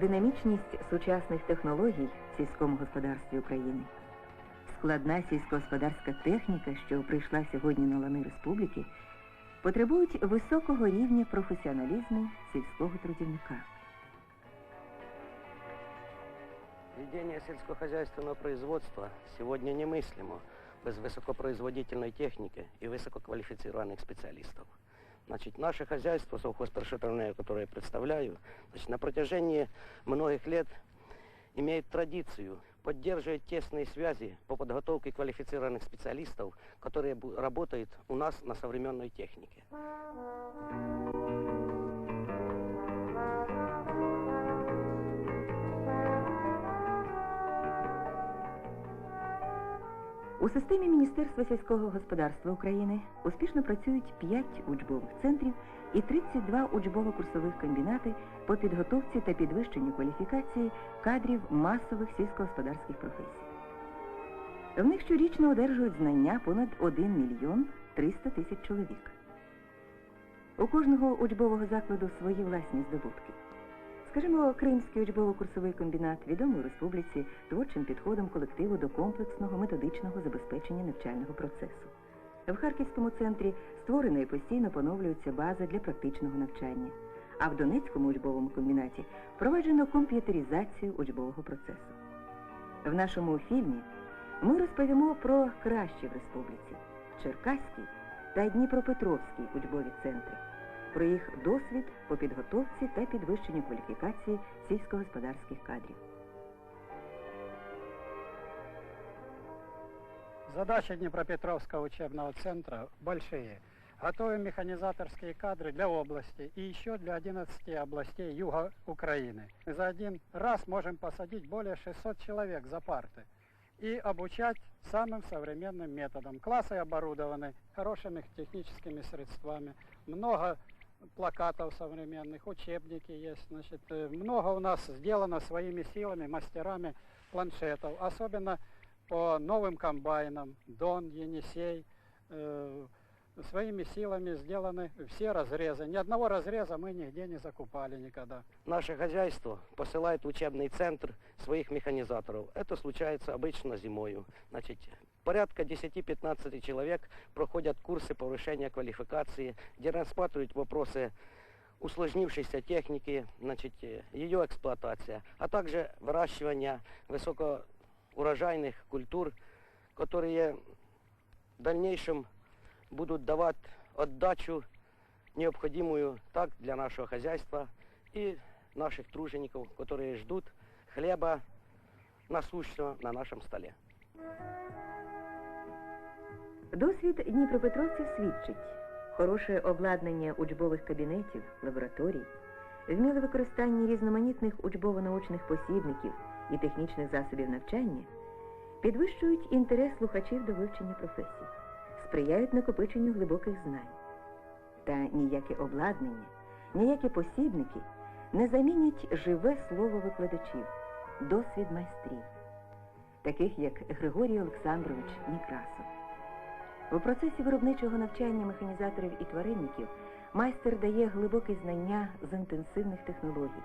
динамічність сучасних технологій в сільському господарстві України, складна сільськогосподарська техніка, що прийшла сьогодні на лани республіки, потребують високого рівня професіоналізму сільського трудівника. Ведение сельскохозяйственного производства сегодня немыслимо без высокопроизводительной техники и высококвалифицированных специалистов. Значит, наше хозяйство, совхозпрошитарное, которое я представляю, значит, на протяжении многих лет имеет традицию поддерживать тесные связи по подготовке квалифицированных специалистов, которые работают у нас на современной технике. У системі Міністерства сільського господарства України успішно працюють 5 учбових центрів і 32 учбово-курсових комбінати по підготовці та підвищенню кваліфікації кадрів масових сільськогосподарських професій. В них щорічно одержують знання понад 1 мільйон 300 тисяч чоловік. У кожного учбового закладу свої власні здобутки. Скажімо, Кримський учбово-курсовий комбінат відомий у республіці творчим підходом колективу до комплексного методичного забезпечення навчального процесу. В Харківському центрі створена і постійно поновлюється база для практичного навчання. А в Донецькому учбовому комбінаті впроваджено комп'ютеризацію учбового процесу. В нашому фільмі ми розповімо про кращі в республіці Черкаський та Дніпропетровський учбові центри про їх досвід по підготовці та підвищенню кваліфікації сільськогосподарських кадрів. Задачи Днепропетровского учебного центра большие. Готовим механизаторские кадры для области и еще для 11 областей юга Украины. За один раз можем посадить более 600 человек за парты и обучать самым современным методом. Классы оборудованы хорошими техническими средствами, много плакатов современных, учебники есть, значит, э, много у нас сделано своими силами, мастерами планшетов, особенно по новым комбайнам, Дон, Енисей, э, своими силами сделаны все разрезы. Ни одного разреза мы нигде не закупали никогда. Наше хозяйство посылает в учебный центр своих механизаторов. Это случается обычно зимою. Значит, порядка 10-15 человек проходят курсы повышения квалификации, где рассматривают вопросы усложнившейся техники, значит, э, ее эксплуатация, а также выращивание высокоурожайных культур, которые в дальнейшем будут давать отдачу необходимую так для нашего хозяйства и наших тружеников, которые ждут хлеба насущного на нашем столе. Досвід дніпропетровців свідчить хороше обладнання учбових кабінетів, лабораторій, вміле використання різноманітних учбово-научних посібників і технічних засобів навчання підвищують інтерес слухачів до вивчення професій, сприяють накопиченню глибоких знань. Та ніяке обладнання, ніякі посібники не замінять живе слово викладачів, досвід майстрів, таких як Григорій Олександрович Некрасов. У процесі виробничого навчання механізаторів і тваринників майстер дає глибокі знання з інтенсивних технологій,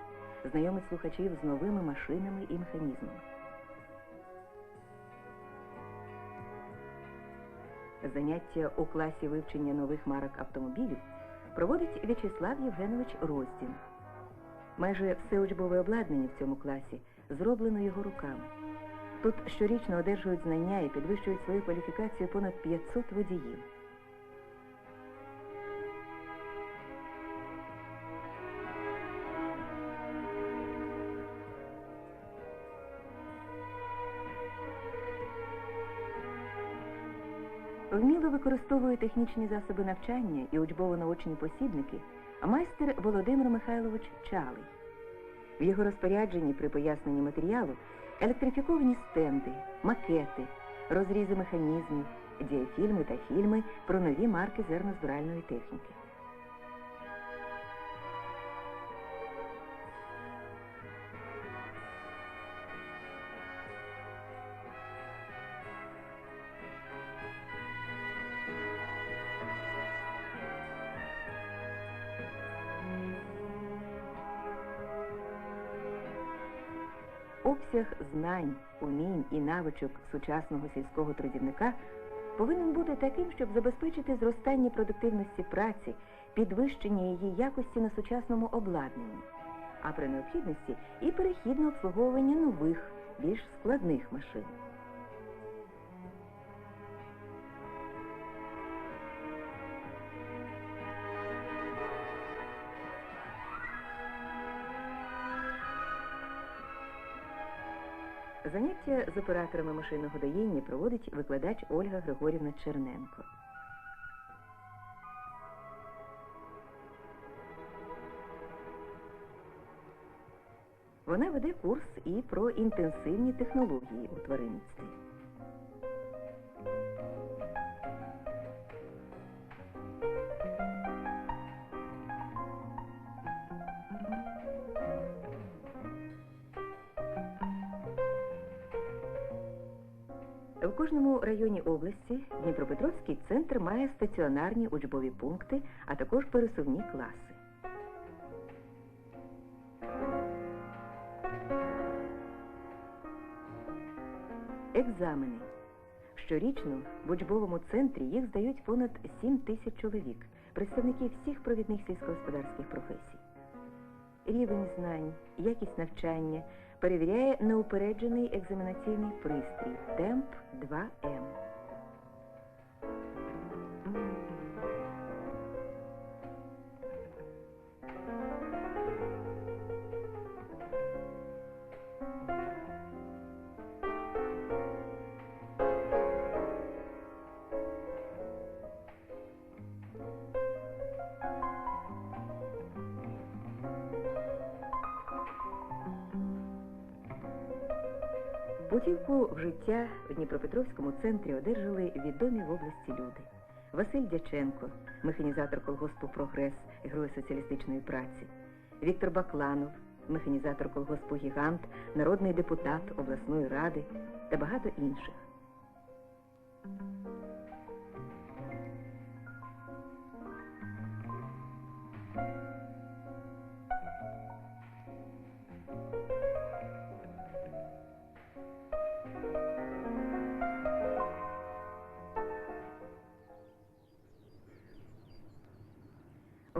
знайомить слухачів з новими машинами і механізмами. Заняття у класі вивчення нових марок автомобілів проводить В'ячеслав Євгенович Роздін. Майже все учбове обладнання в цьому класі зроблено його руками. Тут щорічно одержують знання і підвищують свою кваліфікацію понад 500 водіїв. Вміло використовує технічні засоби навчання і учбово-научні посібники майстер Володимир Михайлович Чалий. В його розпорядженні при поясненні матеріалу електрифіковані стенди, макети, розрізи механізмів, діафільми та фільми про нові марки зернозбиральної техніки. Обсяг знань, умінь і навичок сучасного сільського трудівника повинен бути таким, щоб забезпечити зростання продуктивності праці, підвищення її якості на сучасному обладнанні, а при необхідності і перехідне обслуговування нових, більш складних машин. Заняття з операторами машинного доїння проводить викладач Ольга Григорівна Черненко. Вона веде курс і про інтенсивні технології у тваринництві. Кожному районі області Дніпропетровський центр має стаціонарні учбові пункти, а також пересувні класи. Екзамени. Щорічно в учбовому центрі їх здають понад 7 тисяч чоловік, представників всіх провідних сільськогосподарських професій. Рівень знань, якість навчання перевіряє неупереджений екзаменаційний пристрій Темп 2М. Путівку в життя в Дніпропетровському центрі одержали відомі в області люди. Василь Дяченко, механізатор колгоспу Прогрес, герой соціалістичної праці, Віктор Бакланов, механізатор колгоспу Гігант, народний депутат обласної ради та багато інших.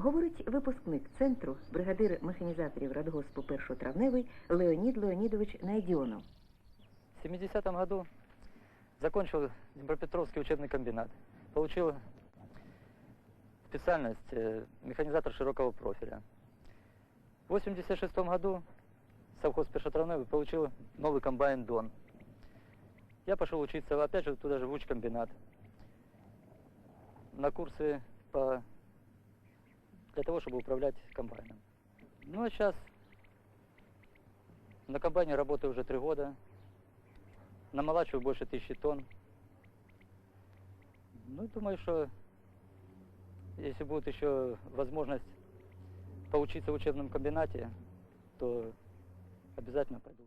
Говорить випускник центру, бригадир механізаторів радгоспу 1 травневий Леонід Леонідович Найдьонов. В 70-м году закончил Днепропетровский учебный комбинат. Получил специальность э, механизатор широкого профиля. В 86 году совхоз Пешотравной получил новый комбайн Дон. Я пошел учиться, опять же, туда же в учкомбинат. На курсы по... для того, чтобы управлять комбайном. Ну а сейчас на комбайне работаю уже три года. Намолачиваю больше тысячи тонн. Ну, думаю, что если будет еще возможность поучиться в учебном комбинате, то обязательно пойду.